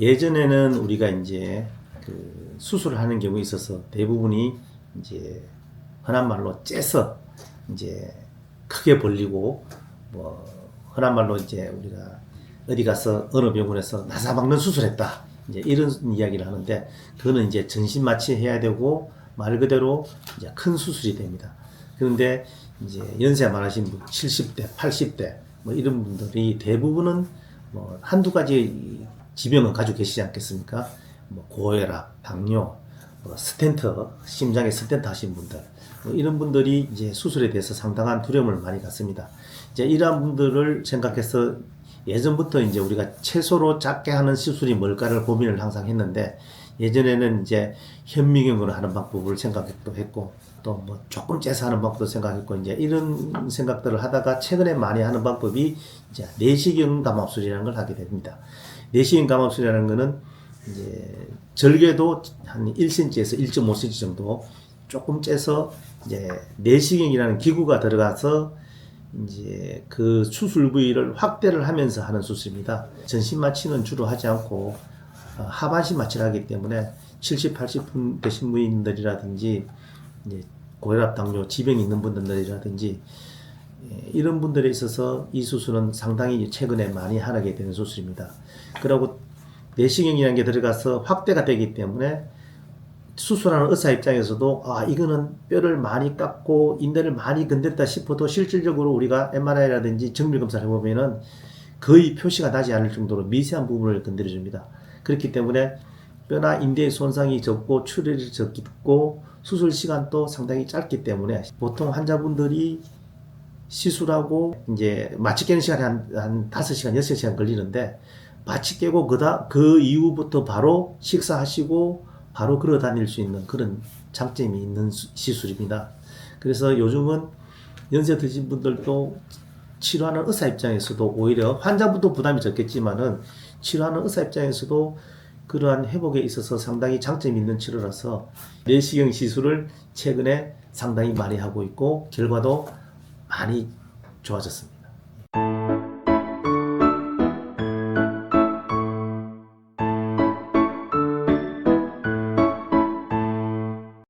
예전에는 우리가 이제 그 수술을 하는 경우에 있어서 대부분이 이제 흔한 말로 째서 이제 크게 벌리고 뭐 흔한 말로 이제 우리가 어디 가서 어느 병원에서 나사 박는 수술했다 이제 이런 이야기를 하는데 그거는 이제 전신 마취해야 되고 말 그대로 이제 큰 수술이 됩니다. 그런데 이제 연세 많으신 분 70대, 80대 뭐 이런 분들이 대부분은 뭐 한두 가지 지병은 가지고 계시지 않겠습니까? 뭐 고혈압, 당뇨, 뭐 스텐트, 심장에 스텐트 하신 분들 뭐 이런 분들이 이제 수술에 대해서 상당한 두려움을 많이 갖습니다. 이제 이러한 분들을 생각해서 예전부터 이제 우리가 최소로 작게 하는 수술이 뭘까를 고민을 항상 했는데 예전에는 이제 현미경으로 하는 방법을 생각도 했고 또 뭐 조금 째서 하는 방법도 생각했고 이제 이런 생각들을 하다가 최근에 많이 하는 방법이 이제 내시경 감압술이라는 걸 하게 됩니다. 내시경 감압술이라는 거는 이제 절개도 한 1cm에서 1.5cm 정도 조금 째서 이제 내시경이라는 기구가 들어가서 이제 그 수술 부위를 확대를 하면서 하는 수술입니다. 전신 마취는 주로 하지 않고 어, 하반신 마취를 하기 때문에 70, 80분 되신 분들이라든지 고혈압, 당뇨, 지병이 있는 분들이라든지 예, 이런 분들에 있어서 이 수술은 상당히 최근에 많이 하게 되는 수술입니다. 그리고 내시경이라는 게 들어가서 확대가 되기 때문에 수술하는 의사 입장에서도 아 이거는 뼈를 많이 깎고 인대를 많이 건드렸다 싶어도 실질적으로 우리가 MRI라든지 정밀 검사를 해보면은 거의 표시가 나지 않을 정도로 미세한 부분을 건드려 줍니다. 그렇기 때문에 뼈나 인대의 손상이 적고 출혈이 적고 수술 시간도 상당히 짧기 때문에 보통 환자분들이 시술하고 이제 마취 깨는 시간이 한, 한 5시간, 6시간 걸리는데 마취 깨고 그다, 그 이후부터 바로 식사하시고 바로 걸어 다닐 수 있는 그런 장점이 있는 수- 시술입니다. 그래서 요즘은 연세 드신 분들도 치료하는 의사 입장에서도 오히려 환자분도 부담이 적겠지만은 치료하는 의사 입장에서도 그러한 회복에 있어서 상당히 장점이 있는 치료라서 내시경 시술을 최근에 상당히 많이 하고 있고 결과도 많이 좋아졌습니다.